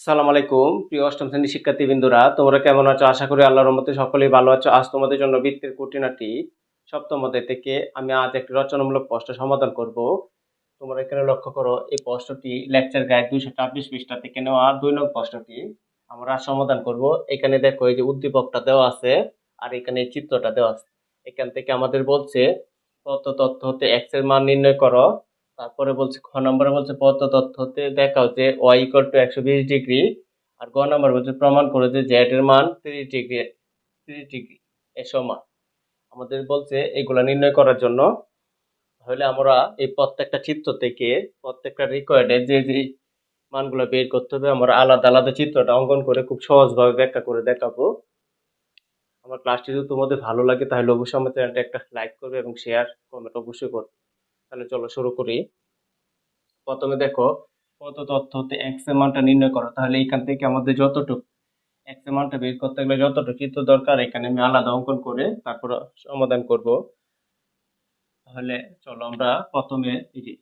সালাম আলাইকুম, প্রিয় অষ্টম শ্রেণির শিক্ষার্থীবৃন্দরা, তোমরা কেমন আছো? আশা করি আল্লাহর মতে সকলেই ভালো আছো। আজ তোমাদের জন্য বৃত্তের খুঁটিনাটি সপ্তম অধ্যায় থেকে আমি আজ একটি রচনামূলক প্রশ্ন সমাধান করব। তোমরা এখানে লক্ষ্য করো, এই প্রশ্নটি লেকচার গায়ে দুইশো ছাব্বিশ পৃষ্ঠা থেকে নেওয়া দুই নং প্রশ্নটি। আমরা সমাধান করব। এখানে দেখো, এই যে উদ্দীপকটা দেওয়া আছে আর এখানে চিত্রটা দেওয়া আছে। এখান থেকে আমাদের বলছে কত তথ্য হতে এক্সের মান নির্ণয় করো। তারপরে বলছে, খ নম্বরে বলছে পদ তথ্যতে দেখাও যে ওয়াই ইকুয়াল টু একশো বিশ ডিগ্রি আর গ নম্বর বলছে, প্রমাণ করে যে জেড এর মান তিরিশ ডিগ্রি তিরিশ ডিগ্রি এর সমান। আমাদের বলছে এগুলা নির্ণয় করার জন্য। তাহলে আমরা এই প্রত্যেকটা চিত্র থেকে প্রত্যেকটা রিকোয়ার্ডে যে যে মানগুলো বের করতে হবে, আমরা আলাদা আলাদা চিত্রটা অঙ্কন করে খুব সহজভাবে ব্যাখ্যা করে দেখাবো। আমার ক্লাসটি যদি তোমাদের ভালো লাগে, তাহলে অবশ্যই আমার চ্যানেলটা একটা লাইক করবে এবং শেয়ার কমেন্ট অবশ্যই করবে। তাহলে চলো শুরু করি। প্রথমে দেখো, কত তথ্য হতে এক্স মানটা নির্ণয় করো, তাহলে এখান থেকে আমাদের যতটুকু এক্স মানটা বের করতে গেলে যতটুকু চিত্র দরকার, এখানে আমি আলাদা অঙ্কন করে তারপর সমাধান করব। তাহলে চলো আমরা প্রথমে যে,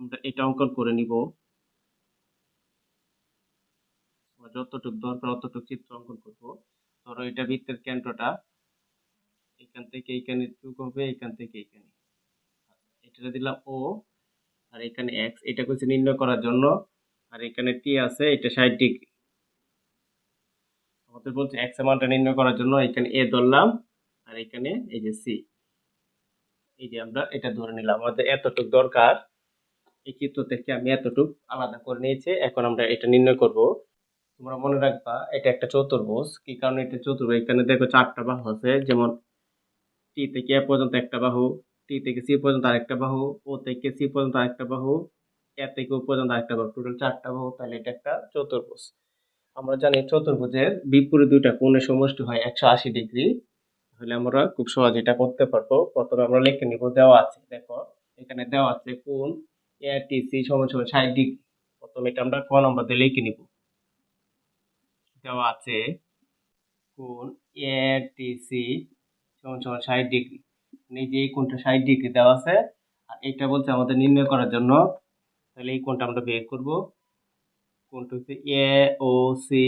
আমরা এটা অঙ্কন করে নিব। যতটুকু দরকার অতটুকু চিত্র অঙ্কন করব। ধরো এটা বৃত্তের কেন্দ্রটা, এখান থেকে এইখানে চুক হবে, এখান থেকে এইখানে এটা দিলাম ও আর এখানে এক্স এটা করছে নির্ণয় করার জন্য, আর এখানে টি আছে, এটা ষাট ডিগ্রি। আমাদের বলছে এক্স মানটা নির্ণয় করার জন্য এখানে এ ধরলাম, আর এখানে এই যে সি এই যে আমরা এটা ধরে নিলাম, আমাদের এতটুক দরকার। এই চিত্র থেকে আমি এতটুক আলাদা করে নিয়েছি, এখন আমরা এটা নির্ণয় করব। তোমরা মনে রাখবা, এটা একটা চতুর্ভুজ, কি কারণে এটা চতুর্ভুজ? এখানে দেখো চারটা বাহু আছে, যেমন টি থেকে এ পর্যন্ত একটা বাহু টি থেকে সি পর্যন্ত আরেকটা বাহু, ও থেকে সি পর্যন্ত আরেকটা বাহু, এ থেকে ও পর্যন্ত আরেকটা বাহু, টোটাল চারটা বাহু, তাহলে এটা একটা চতুর্ভুজ। আমরা জানি চতুর্ভুজের বিপরীত দুইটা কোণের সমষ্টি হয় একশো আশি ডিগ্রি। তাহলে আমরা খুব সহজে এটা করতে পারব। প্রথমে আমরা লিখে নিব দেওয়া আছে। দেখো, এখানে দেওয়া আছে কোণ এ টি সি সমান সমান ষাট ডিগ্রি। প্রথমে এটা আমরা ক নম্বর দিয়ে লিখে নিব। দেওয়া আছে কোণ এ টি সি সমান সমান ষাট ডিগ্রি। যে এই ষাট ডিগ্রি দেওয়া আছে, আর এটা বলছে আমাদের নির্ণয় করার জন্য। তাহলে এই কোণটা আমরা বের করব। কোণটা হচ্ছে এ ও সি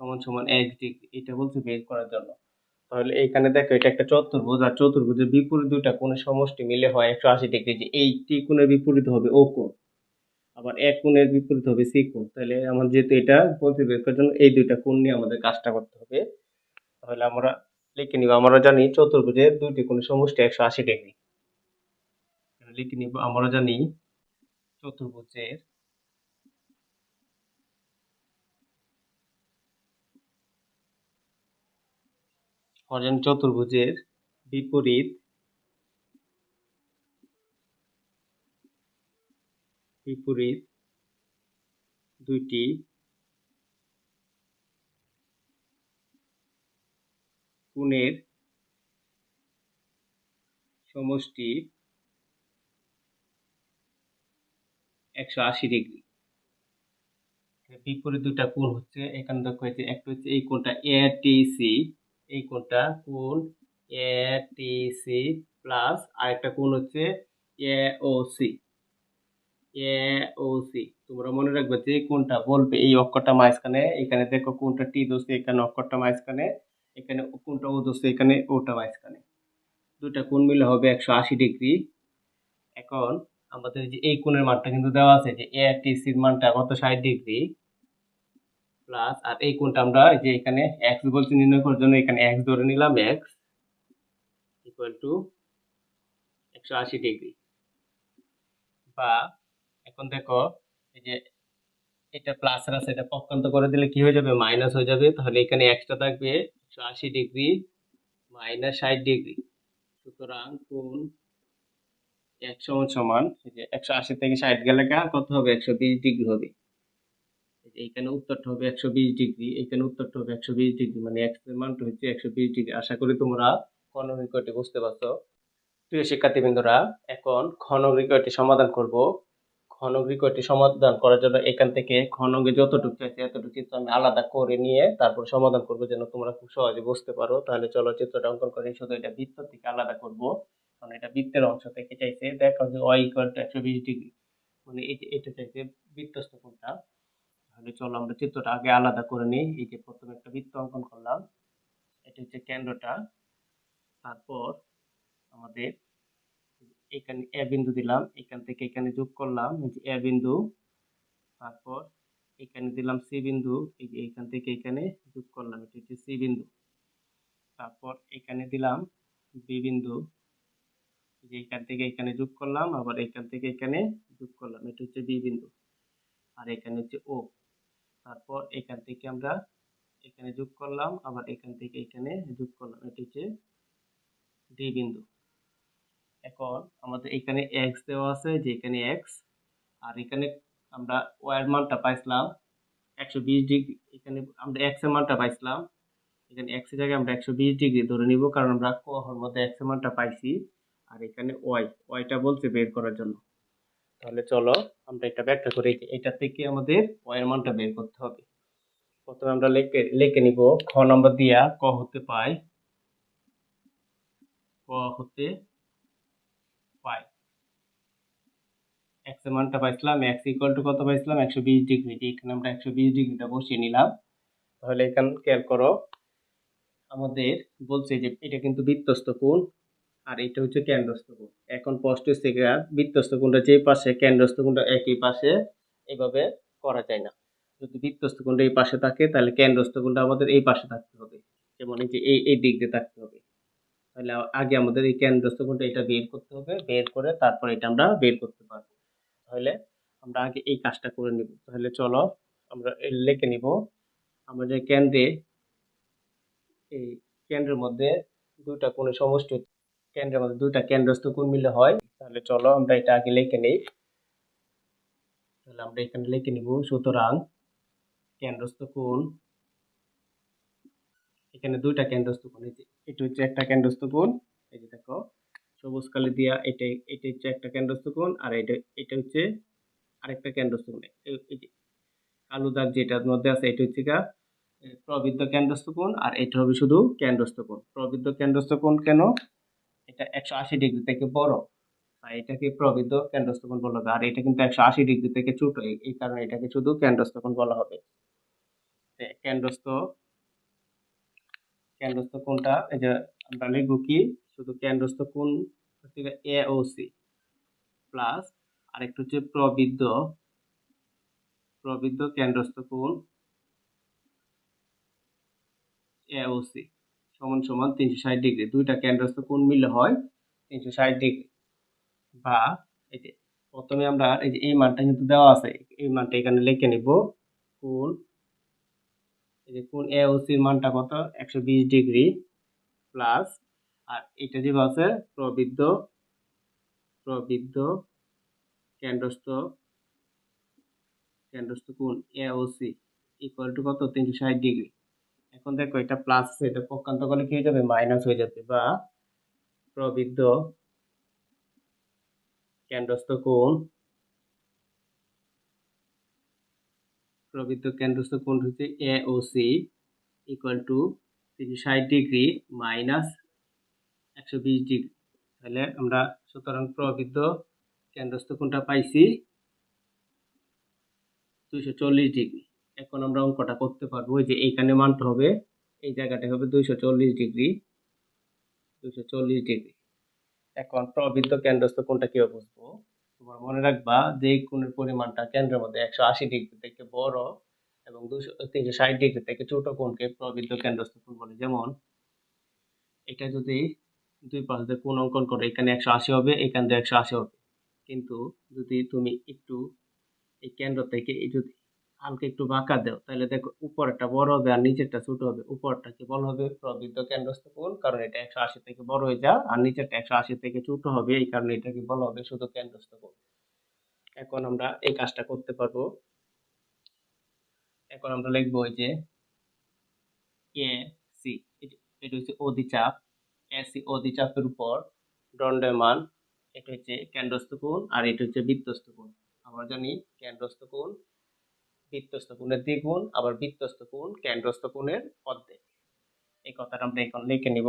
সমান সমান এক্স ডিগ্রি। এটা বলছে বের করার জন্য। তাহলে এইখানে দেখো, এটা একটা চতুর্ভুজ, আর চতুর্ভুজের বিপরীত দুইটা কোণের সমষ্টি মিলে হয় একশো আশি ডিগ্রি। যে এই টি কোণের বিপরীত হবে ও কোণ, আবার এক কোণের বিপরীত হবে সি কোণ। তাহলে আমার যেহেতু এটা বলতে বের করার জন্য, এই দুইটা কোণ নিয়ে আমাদের কাজটা করতে হবে। তাহলে আমরা লিখে নিব। আমরা জানি চতুর্ভুজের দুইটি কোণের সমষ্টি একশো আশি ডিগ্রি। লিখে নিব আমরা জানি চতুর্ভুজের আমরা জানি চতুর্ভুজের বিপরীত বিপরীত দুইটি কোণের সমষ্টি একশো আশি ডিগ্রি। বিপরীত দুটা কোণ হচ্ছে, এখানে দেখো যে একটা হচ্ছে এই কোণটা এ টি সি এই কোণটা কোণ এ টি সি প্লাস আরেকটা কোণ হচ্ছে A O C A O C তোমরা মনে রাখবে যে কোণটা বলবে এই অক্ষরটা মাঝখানে, এখানে দেখো কোণটা টি দোষে এখানে অক্ষরটা মাঝখানে। এখানে কোনটা ও দোষে এখানে ওটা মাঝখানে দুটা কোণ মিলে হবে একশো আশি ডিগ্রি। এখন আমাদের যে এই কোণের মানটা কিন্তু দেওয়া আছে যে এ টি সির মানটা কত? ষাট ডিগ্রি। প্লাস আর এই কোণটা আমরা যে এখানে এক্স বলছি নির্ণয় করার জন্য, এখানে এক্স ধরে নিলাম, এক্স ইকুয়াল টু একশো আশি ডিগ্রি। বা এখন দেখো এই যে এটা প্লাস আছে, এটা পক্ষান্ত করে দিলে কি হয়ে যাবে? মাইনাস হয়ে যাবে। তাহলে এখানে এক্সট্রা থাকবে একশো আশি ডিগ্রি মাইনাস ষাট ডিগ্রি। সুতরাং কোণ এক সমান একশো আশি থেকে ষাট গেলে কত হবে? একশো বিশ ডিগ্রি হবে। এইখানে উত্তরটা হবে একশো বিশ ডিগ্রি এইখানে উত্তরটা হবে একশো বিশ ডিগ্রি মানে এক্সের মানটা হচ্ছে একশো বিশ ডিগ্রি। আশা করি তোমরা ঘন নিকটে বুঝতে পারছ। প্রিয় শিক্ষার্থীবৃন্দরা, এখন ঘন নিকটে সমাধান করব। ঘন নিকটে সমাধান করার জন্য এখান থেকে ঘনকে যতটুকু চাইছে এতটুকু চিত্র আমি আলাদা করে নিয়ে তারপর সমাধান করব যেন তোমরা খুব সহজে বুঝতে পারো। তাহলে চলো চিত্রটা অঙ্কন করে। শুধু এটা বৃত্ত থেকে আলাদা করব। কারণ এটা বৃত্তের অংশ থেকে চাইছে। দেখো যে ওয়াই ইকুয়াল টু একশো বিশ ডিগ্রি মানে এটা চাইছে বৃত্তস্থ কোণটা। তাহলে চলো আমরা চিত্রটা আগে আলাদা করে নিই। এই যে প্রথমে একটা বৃত্ত অঙ্কন করলাম। এটা হচ্ছে কেন্দ্রটা। তারপর আমাদের এখানে এ বিন্দু দিলাম, এখান থেকে এখানে যোগ করলাম এ বিন্দু, তারপর এখানে দিলাম সি বিন্দু, এই যে এখান থেকে এখানে যোগ করলাম, এটা হচ্ছে সি বিন্দু। তারপর এখানে দিলাম বি বিন্দু যে এখান থেকে এখানে যোগ করলাম, আবার এখান থেকে এখানে যোগ করলাম, এটা হচ্ছে বি বিন্দু, আর এখানে হচ্ছে ও তারপর এখান থেকে আমরা এখানে যোগ করলাম, আবার এখান থেকে এখানে যোগ করলাম, এটা হচ্ছে ডি বিন্দু। এখন আমাদের এখানে এক্স দেওয়া আছে, যে এখানে এক্স আর এখানে আমরা ওয়ার মানটা পাইছিলাম একশো বিশ ডিগ্রি, এখানে আমরা এক্সের মানটা পাইছিলাম। এখানে এক্সের জায়গায় আমরা একশো বিশ ডিগ্রি ধরে নিব, কারণ আমরা কহর মধ্যে এক্সের মানটা পাইছি, আর এখানে ওয়াই ওয়াইটা বলছে বের করার জন্য। তাহলে চলো, আমরা এটা ব্যাখ্যা করি এটা থেকে আমাদের ওয়াই এর মানটা বের করতে হবে। প্রথমে আমরা লিখে লিখে নিব, খ নম্বর দিয়া ক হতে পাই ক হতে পাই এক্স মানটা পাইছিলাম এক্স ইকুয়াল টু কত পাইছিলাম? একশো বিশ ডিগ্রি। এখানে আমরা একশো বিশ ডিগ্রিটা বসিয়ে নিলাম। তাহলে এখানে খেয়াল করো, আমাদের বলছে যে এটা কিন্তু বৃত্তস্ত কোণ, আর এটা হচ্ছে কেন্দ্রস্থ কোণ। এখন স্পষ্ট থেকে গিয়া বৃত্তস্ত কোণটা যে পাশে, কেন্দ্রস্থ কোণটা একই পাশে, এভাবে করা যায় না। যদি বৃত্তস্ত কোণটা এই পাশে থাকে, তাহলে কেন্দ্রস্থ কোণটা আমাদের এই পাশে থাকতে হবে। যেমন এই যে এই এই দিক দিয়ে থাকতে হবে। তাহলে আগে আমাদের এই কেন্দ্রস্থ কোণটা এটা বের করতে হবে, বের করে তারপর এটা আমরা বের করতে পারব। তাহলে আমরা আগে এই কাজটা করে নিব। তাহলে চলো আমরা লিখে নিব। আমরা যে কেন্দ্রে এই কেন্দ্রের মধ্যে দুইটা কোণের সমষ্টি, কেন্দ্রের মধ্যে দুইটা কেন্দ্রস্থ কোণ মিলে হয়, তাহলে চলো আমরা এটা আগে লিখে নিই। তাহলে আমরা এখানে লিখে নিব, সুতরাং কেন্দ্রস্থ কোণ, এখানে দুইটা কেন্দ্রস্থ কোণ এটা হচ্ছে একটা কেন্দ্রস্থ কোণ, এই যে দেখো। সবুজ কালি দিয়া এটা এটা হচ্ছে একটা কেন্দ্রস্থ কোণ আর এটা এটা হচ্ছে আরেকটা কেন্দ্রস্থ কোণ। কালো দাগ যেটার মধ্যে আছে, এটা হচ্ছে গা প্রবৃদ্ধ কেন্দ্রস্থ কোণ আর এটা হবে শুধু কেন্দ্রস্থ কোণ। প্রবৃদ্ধ কেন্দ্রস্থ কোণ কেন? এটা একশো আশি ডিগ্রি থেকে বড়। আর এটাকে প্রবৃদ্ধ কেন্দ্রস্থ কোণ বলা হবে। আর এটা কিন্তু একশো আশি ডিগ্রি থেকে ছোট। এই- কারণে এটাকে শুধু কেন্দ্রস্থ কোণ বলা হবে। কেন্দ্রস্থ কেন্দ্রস্থ কোণটা এই যে আমরা লিখব কি? শুধু কেন্দ্রস্থ কোণ হচ্ছে এ ও সি প্লাস আরেকটা হচ্ছে প্রবৃদ্ধ। প্রবৃদ্ধ কেন্দ্রস্থ কোণ এ ও সি সমান সমান তিনশো ষাট ডিগ্রি। দুইটা কেন্দ্রস্থ কোণ মিলে হয় তিনশো ষাট ডিগ্রি। বা এই যে প্রথমে আমরা এই যে এই মানটা কিন্তু দেওয়া আছে, এই মানটা এখানে লিখে নিব। কোণ, এই যে কোণ এ ও সির মানটা কত? একশো বিশ ডিগ্রি। প্লাস আর এটা যে আছে প্রবৃদ্ধ প্রবৃদ্ধ কেন্দ্রস্থ কেন্দ্রস্থ কোণ A O C equal to কত? তিনশো ষাট ডিগ্রি এখন দেখো, এটা প্লাস এটা পক্ষান্ত করলে কি হয়ে যাবে? মাইনাস হয়ে যাবে বা প্রবৃদ্ধ কেন্দ্রস্থ কোণ, প্রবৃদ্ধ কেন্দ্রস্থ কোণ হচ্ছে A O C equal to তিনশো ষাট ডিগ্রি মাইনাস একশো বিশ ডিগ্রি। তাহলে আমরা সুতরাং প্রবৃদ্ধ কেন্দ্রস্থ কোণটা পাইছি দুইশো চল্লিশ ডিগ্রি। এখন আমরা অঙ্কটা করতে পারব যে এইখানে মানটা হবে, এই জায়গাটা হবে দুইশো চল্লিশ ডিগ্রি, দুইশো চল্লিশ ডিগ্রি। এখন প্রবৃদ্ধ কেন্দ্রস্থ কোণটা কীভাবে বুঝব? তোমার মনে রাখবা যে কোণের পরিমাণটা কেন্দ্রের মধ্যে একশো আশি ডিগ্রি থেকে বড় এবং দুশো তিনশো ষাট ডিগ্রি থেকে ছোট কোণকে প্রবৃদ্ধ কেন্দ্রস্থ কোণ বলে। যেমন এটা যদি দুই পাশ দিয়ে কোন অঙ্কন করো। এখানে একশো আশি হবে, এখান দিয়ে একশো আশি হবে। কিন্তু যদি তুমি একটু এই কেন্দ্র থেকে যদি হালকা একটু বাঁকা দাও, তাহলে দেখো উপরটা বড় হবে আর নিচেরটা ছোট হবে। উপরটাকে বলা হবে প্রবৃদ্ধ কেন্দ্রস্থ কারণ এটা একশো আশি থেকে বড় হয়ে যায় আর নিচেরটা একশো আশি থেকে ছোট হবে, এই কারণে এটাকে বলা হবে শুধু কেন্দ্রস্থ এখন আমরা এই কাজটা করতে পারব। এখন আমরা লিখব ওই যে এ সি এটা হচ্ছে অধিচাপ। এ সি অধিচাপের উপর দণ্ডমান। এটা হচ্ছে কেন্দ্রস্থ কোণ আর এটা হচ্ছে বৃত্তস্থ কোণ। আমরা জানি কেন্দ্রস্থ কোণ বৃত্তস্থ কোণের দ্বিগুণ, আবার বৃত্তস্থ কোণ কেন্দ্রস্থ কোণের অর্ধেক। এই কথাটা আমরা এখন লিখে নিব।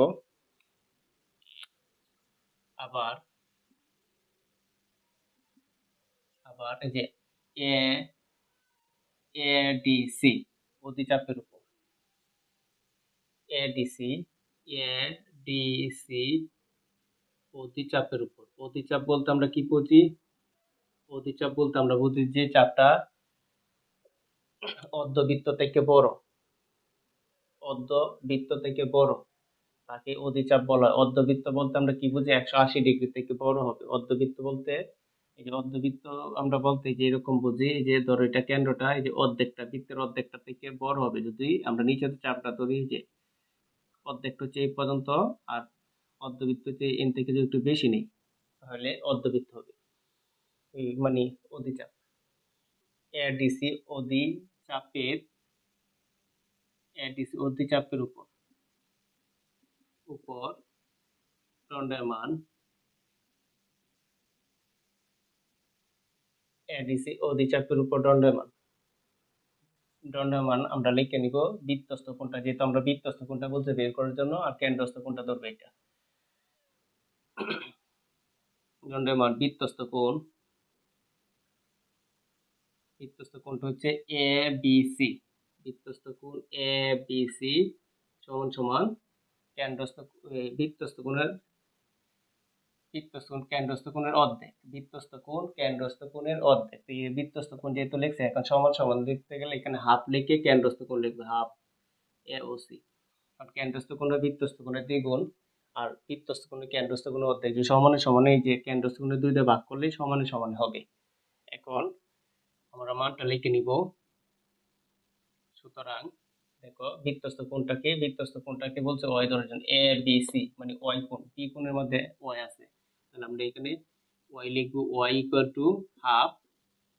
আবার আবার যে এ এডিসি অধিচাপের উপর। এডিসি এডিসি অধিচাপের উপর। অতিচাপ বলতে আমরা কি বুঝি? অতিচাপ বলতে আমরা বুঝি যে চাপটা অর্ধবৃত্ত থেকে বড়। অর্ধবৃত্ত থেকে বড়। তাকে অধিচাপ বলা হয়। অর্ধবৃত্ত বলতে আমরা কি বুঝি? একশো আশি ডিগ্রি থেকে বড় হবে। অর্ধবৃত্ত বলতে এই যে অর্ধবৃত্ত আমরা বলতে যে এরকম বুঝি যে ধরো এটা কেন্দ্রটা, এই যে অর্ধেকটা, বৃত্তের অর্ধেকটা থেকে বড় হবে। যদি আমরা নিচের চাপটা ধরি যে অর্ধেকটা হচ্ছে এই পর্যন্ত আর অর্ধবৃত্ত হচ্ছে এন থেকে যদি একটু বেশি নেই, তাহলে অর্ধবৃত্ত হবে। এই মানে অধিচাপ। এডিসি অধিচাপের এডিসি অধিচাপের উপর। উপর দণ্ডায়মান এডিসি অধিচাপের উপর দণ্ডায়মান দণ্ডায়মান আমরা লিখে নিব বৃত্তস্থ কোণটা, যেহেতু আমরা বৃত্তস্থ কোণটা বলতে বের করার জন্য আর কেন্দ্রস্থ কোণটা ধরবে এটা দণ্ডায়মান বৃত্তস্থ কোণ বৃত্তস্থ কোণটা হচ্ছে এ বি সি বৃত্তস্থ কোণ এ বি সি সমান সমান কেন্দ্রস্থ বৃত্তস্থ কোণের বৃত্তস্থ কোণ কেন্দ্রস্থ কোণের অর্ধেক। বৃত্তস্থ কোণ, কেন্দ্রস্থ কোণের অর্ধেক। তো এই বৃত্তস্থ কোণ যেহেতু লিখছে, এখন সমান সমান লিখতে গেলে এখানে হাফ লিখে কেন্দ্রস্থ কোণ লিখবে হাফ এ ও সি কারণ কেন্দ্রস্থ কোণের বৃত্তস্থ কোণের দ্বিগুণ, আর বৃত্তস্থ কোণের কেন্দ্রস্থ কোণের অর্ধেক। যে সমানে সমানে এই যে কেন্দ্রস্থ কোণের দুইটা ভাগ করলেই সমানে সমানে হবে। এখন আমরা মানটা লিখে নিব। সুতরাং দেখো বৃত্তস্থ কোণটাকে বৃত্তস্থ কোণটাকে বলছে ওয়াই ধরেছেন এ বি সি মানে ওয়াই কোণ। বি কোণের মধ্যে ওয়াই আছে। তাহলে আমরা এখানে ওয়াই লিখব ওয়াই ইকুয়াল টু হাফ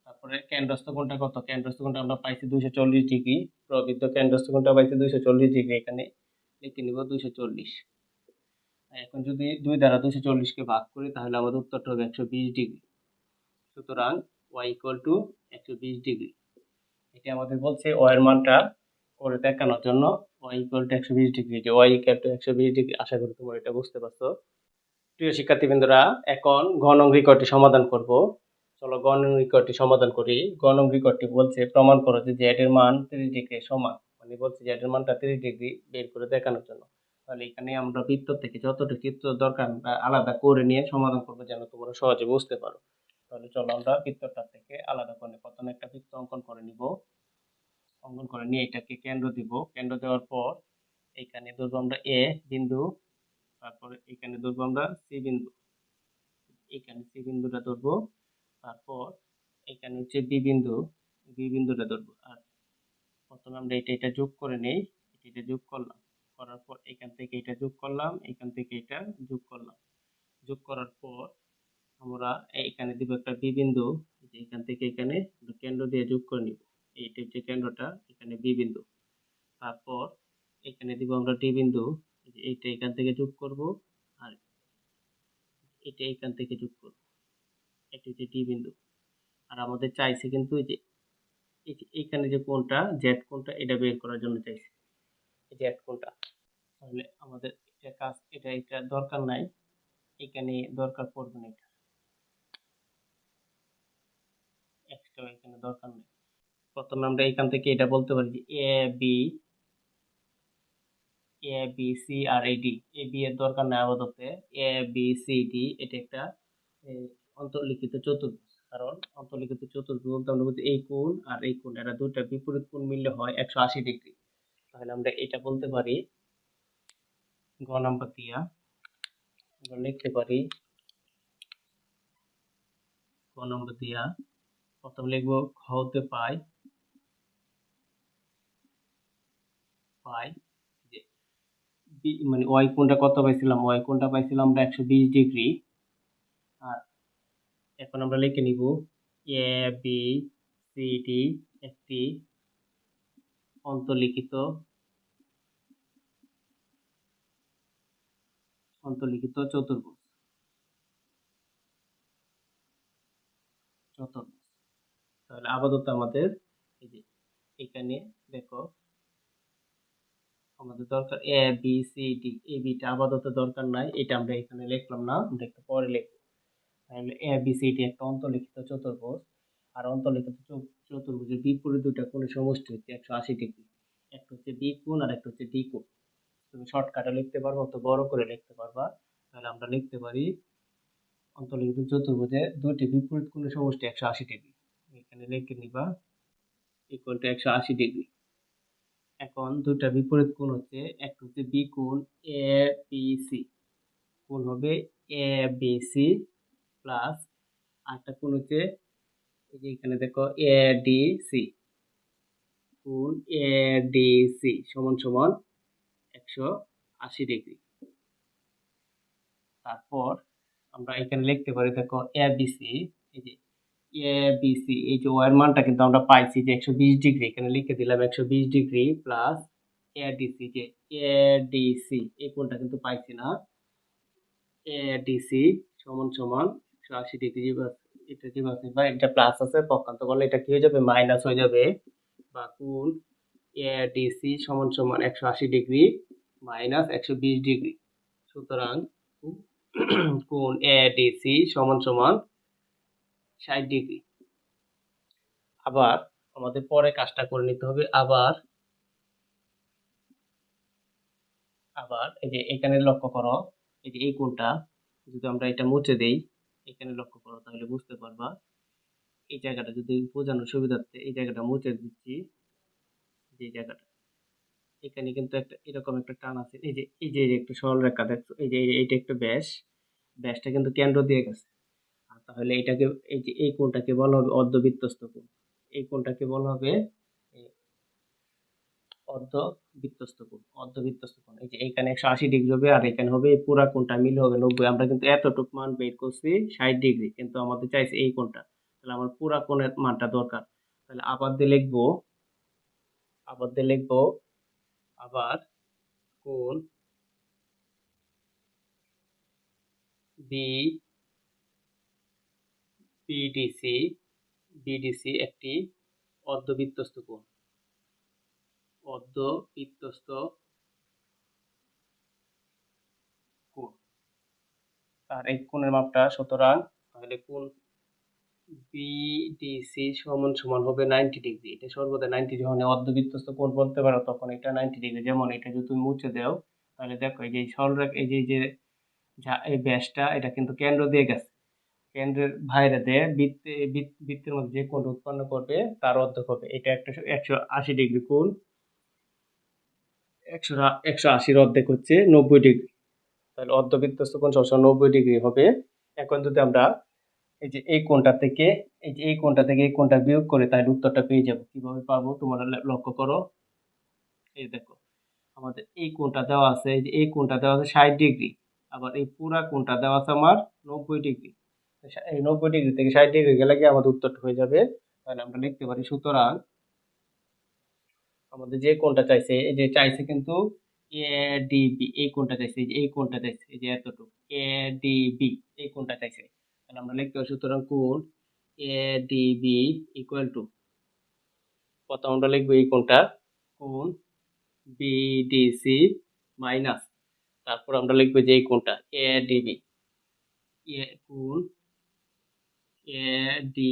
তারপরে কেন্দ্রস্থ কোণটা কত? কেন্দ্রস্থ কোণটা আমরা পাইছি দুইশো চল্লিশ ডিগ্রি, প্রবৃত্ত কেন্দ্রস্থ কোণটা পাইছি দুইশো চল্লিশ ডিগ্রি, এখানে লিখে নিব দুইশো চল্লিশ। এখন যদি দুই দ্বারা দুইশো চল্লিশকে ভাগ করি, তাহলে আমাদের উত্তরটা হবে একশো বিশ ডিগ্রি। সুতরাং ওয়াই ইকুয়াল টু একশো বিশ ডিগ্রি। এটা আমাদের বলছে ওয়ের মানটা করে দেখানোর জন্য ওয়াই ইকুয়াল টু একশো বিশ ডিগ্রি। যে ওয়াই ইকুয়াল টু একশো বিশ ডিগ্রি, আশা করি তোমরা এটা বুঝতে পারছ। প্রিয় শিক্ষার্থীবৃন্দরা, এখন গণং রিকর্ডটি সমাধান করব। চলো গণং রিকর্ডটি সমাধান করি। গণং রিকর্ডটি বলছে, প্রমাণ করো যে জেড এর মান তিরিশ ডিগ্রি সমান। মানে বলছে জেড এর মানটা তিরিশ ডিগ্রি বের করে দেখানোর জন্য। তাহলে এখানে আমরা বৃত্ত থেকে যতটুকু চিত্র দরকার আলাদা করে নিয়ে সমাধান করব যেন তোমরা সহজে বুঝতে পারো। তাহলে চলো আমরা বৃত্তটা থেকে আলাদা করে প্রথমে একটা বৃত্ত অঙ্কন করে নিব। অঙ্কন করে নিয়ে এটাকে কেন্দ্র দিব। কেন্দ্র দেওয়ার পর এখানে ধরবো আমরা এ বিন্দু তারপরে এখানে ধরবো আমরা সি বিন্দু। এখানে সি বিন্দুটা ধরবো, তারপর এখানে হচ্ছে বি বিন্দু বি বিন্দুটা ধরবো। আর প্রথমে আমরা এটা এটা যোগ করে নেই, এটা যোগ করলাম। করার পর এখান থেকে এটা যোগ করলাম, এখান থেকে এটা যোগ করলাম। যোগ করার পর আমরা এখানে দিব একটা বি বিন্দু এখান থেকে এখানে কেন্দ্র দিয়ে যোগ করে নিব। এইটা হচ্ছে কেন্দ্রটা, এখানে বি বিন্দু। তারপর এখানে দিব আমরা ডি বিন্দু এইটা এখান থেকে যোগ করব আর এটা এখান থেকে যোগ করব। এটা হচ্ছে ডি বিন্দু। আর আমাদের চাইছে কিন্তু এই যে এইখানে যে কোনটা জেড কোনটা এটা বের করার জন্য চাইছে। জেড কোনটা তাহলে আমাদের এটা কাজ, এটা এটা দরকার নাই। এখানে দরকার পড়বে না এটা। এক্সট্রা এখানে দরকার নেই। প্রথমে আমরা এখান থেকে এটা বলতে পারি যে A B A B C R A D A B এর দরকার নেই আপাতত। এ বি সি ডি এটা একটা অন্তর্লিখিত চতুর্ভুজ। কারণ অন্তর্লিখিত চতুর্ভুজ বলতে আমরা বলছি এই কোণ আর এই কোণ, এরা দুইটা বিপরীত কোণ মিললে হয় একশো আশি ডিগ্রি। তাহলে আমরা এটা বলতে পারি, গ নাম্বার দিয়া আমরা লিখতে পারি, গ নম্বর দিয়া প্রথম লিখব খ হতে পাই পাই। মানে ওয়াই কোনটা কত পাইছিলাম? ওয়াই কোনটা পাইছিলাম আমরা একশো বিশ ডিগ্রি। আর এখন আমরা লিখে নিব এ, বি, সি, ডি একটি অন্তর্লিখিত অন্তর্লিখিত চতুর্ভুজ। চতুর্ভুজ। তাহলে আপাতত আমাদের এই যে এখানে দেখো আমাদের দরকার A B C D A beta আপাতত দরকার নাই। এটা আমরা এখানে লিখলাম না, আমরা একটু পরে লিখব। তাহলে এ বি সি ডি একটা অন্তর্লিখিত চতুর্ভুজ, আর অন্তর্লিখিত চতুর্ভুজের বিপরীত দুইটা কোণের সমষ্টি হচ্ছে একশো আশি ডিগ্রি। একটা হচ্ছে বি কোণ আর একটা হচ্ছে ডি কোণ। তুমি শর্টকাটে লিখতে পারব অত বড় করে লিখতে পারবা। তাহলে আমরা লিখতে পারি, অন্তর্লিখিত চতুর্ভুজে দুটি বিপরীত কোণের সমষ্টি একশো আশি ডিগ্রি। এখানে লিখে নিবা ইকুয়ালটা একশো আশি ডিগ্রি। এখন দুইটা বিপরীত কোণ হচ্ছে একটা হচ্ছে বি কোণ এ বি সি কোণ হবে এ বি সি প্লাস আরেকটা কোণ হচ্ছে, এই যে এখানে দেখো এ ডি সি কোণ এ ডি সি সমান সমান একশো আশি ডিগ্রি। তারপর আমরা এখানে লিখতে পারি, দেখো এ বি সি এই যে এ বি সি এই যে ওয়ার মানটা কিন্তু আমরা পাইছি যে একশো বিশ ডিগ্রি। এখানে লিখে দিলাম একশো বিশ ডিগ্রি প্লাস এ ডিসি যে এ ডিসি এই কোণটা কিন্তু পাইছি না। এ ডিসি সমান সমান একশো আশি ডিগ্রি এটা যে আছে বা এটা প্লাস আছে, পক্ষান্ত করলে এটা কি হয়ে যাবে? মাইনাস হয়ে যাবে। বা কোণ এ ডিসি সমান সমান একশো আশি ডিগ্রি মাইনাস একশো বিশ ডিগ্রি। সুতরাং কোণ এ ডিসি সমান সমান ষাট ডিগ্রি। আবার আমাদের পরে কাজটা করে নিতে হবে, আবার আবার এই যে এখানে লক্ষ্য করো, এই যে এই কোণটা, যদি আমরা এটা মুছে দেই, এখানে লক্ষ্য করো তাহলে বুঝতে পারবা, এই জায়গাটা যদি বোঝানোর সুবিধার্থে এই জায়গাটা মুছে দিচ্ছি, যে জায়গাটা, এখানে কিন্তু একটা এরকম একটা টান আছে, এই যে এই যে একটা সরল রেখা দেখছ এই যে, এইটা একটা ব্যাস, ব্যাসটা কিন্তু কেন্দ্র দিয়ে গেছে। তাহলে এটাকে, এই যে এই কোণটাকে বলা হবে অর্ধবৃত্তস্ত কোণ। এই কোণটাকে বলা হবে অর্ধবৃত্তস্ত কোণ অর্ধবৃত্তস্ত কোণ। এই যে এখানে একশো আশি ডিগ্রি হবে আর এখানে হবে পুরা কোণটা মিলে হবে নব্বই। আমরা কিন্তু এতটুকু মান বের করছি ষাট ডিগ্রি, কিন্তু আমাদের চাইছে এই কোণটা। তাহলে আমার পুরা কোণের মানটা দরকার। তাহলে আবার দিয়ে লিখব, আবার দিয়ে লিখব, আবার কোণ বি বিডিসি বিডিসি একটি অর্ধবৃত্তস্ত কোণ। অর্ধবৃত্তস্ত কোণ। আর এই কোণের মাপটা সুতরাং তাহলে কোণ বিডিসি সমান সমান হবে নাইনটি ডিগ্রি এটা সর্বদা নাইনটি যখন অর্ধবৃত্তস্ত কোণ বলতে পারো, তখন এটা নাইনটি ডিগ্রি যেমন এটা যদি তুমি মুছে দাও, তাহলে দেখো এই যে সরলরেখা এই যে যে, এই ব্যাসটা, এটা কিন্তু কেন্দ্র দিয়ে গেছে। কেন্দ্রের বাইরে দিয়ে বৃত্তে বৃত্তের মধ্যে যে কোণ উৎপন্ন করবে, তার অর্ধেক হবে। এটা একটা একশো আশি ডিগ্রি কোণ। একশো একশো আশির অর্ধেক হচ্ছে নব্বই ডিগ্রি। তাহলে অর্ধবৃত্তস্থ কোণ সবসময় নব্বই ডিগ্রি হবে। এখন যদি আমরা এই যে এই কোণটা থেকে, এই যে এই কোণটা থেকে এই কোণটা বিয়োগ করে, তাহলে উত্তরটা পেয়ে যাব। কীভাবে পাবো তোমরা লক্ষ্য করো। এই দেখো, আমাদের এই কোণটা দেওয়া আছে, এই যে এই কোণটা দেওয়া আছে ষাট ডিগ্রি। আবার এই পুরা কোণটা দেওয়া আছে আমার নব্বই ডিগ্রি। নব্বই ডিগ্রি থেকে ষাট ডিগ্রি গেলে কি আমাদের উত্তরটা হয়ে যাবে? তাহলে আমরা লিখতে পারি, সুতরাং আমাদের যে কোনটা চাইছে, এই যে চাইছে কিন্তু এ ডিবি এই কোনটা চাইছে, এই কোণটা চাইছে, এই যে এতটুকু এ ডিবি এই কোনটা চাইছে। তাহলে আমরা লিখতে পারি, সুতরাং কোন এ ডিবি ইকুয়াল টু প্রথম আমরা লিখব এই কোণটা, কোণ বিডিসি মাইনাস তারপর আমরা লিখব যে এই কোনটা A DB A A D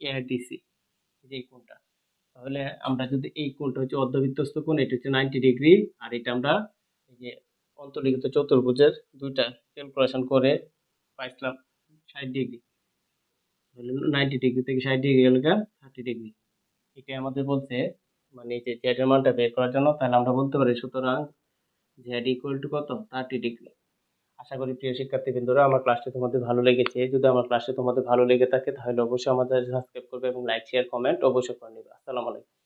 A DC যে কোণটা। তাহলে আমরা যদি এই কোণটা হচ্ছে অর্ধবৃত্তস্থ কোণ, এটা হচ্ছে নাইনটি ডিগ্রি আর এটা আমরা এই যে অন্তর্লিখিত চতুর্ভুজের দুইটা ক্যালকুলেশন করে পাইছিলাম ষাট ডিগ্রি নাইনটি ডিগ্রি থেকে ষাট ডিগ্রি গেলে থার্টি ডিগ্রি এটাই আমাদের বলছে মানে যে জেডের মানটা বের করার জন্য, তাহলে আমরা বলতে পারি সুতরাং জেড ইকুয়াল টু কত? থার্টি ডিগ্রি আশা করি প্রিয় শিক্ষার্থীবৃন্দরা, আমার ক্লাসটি তোমাদের ভালো লেগেছে। যদি আমার ক্লাসটি তোমাদের ভালো লেগে থাকে, তাহলে অবশ্যই আমাদের সাবস্ক্রাইব করবে এবং লাইক শেয়ার কমেন্ট অবশ্যই করে নেবে। আসসালামু আলাইকুম।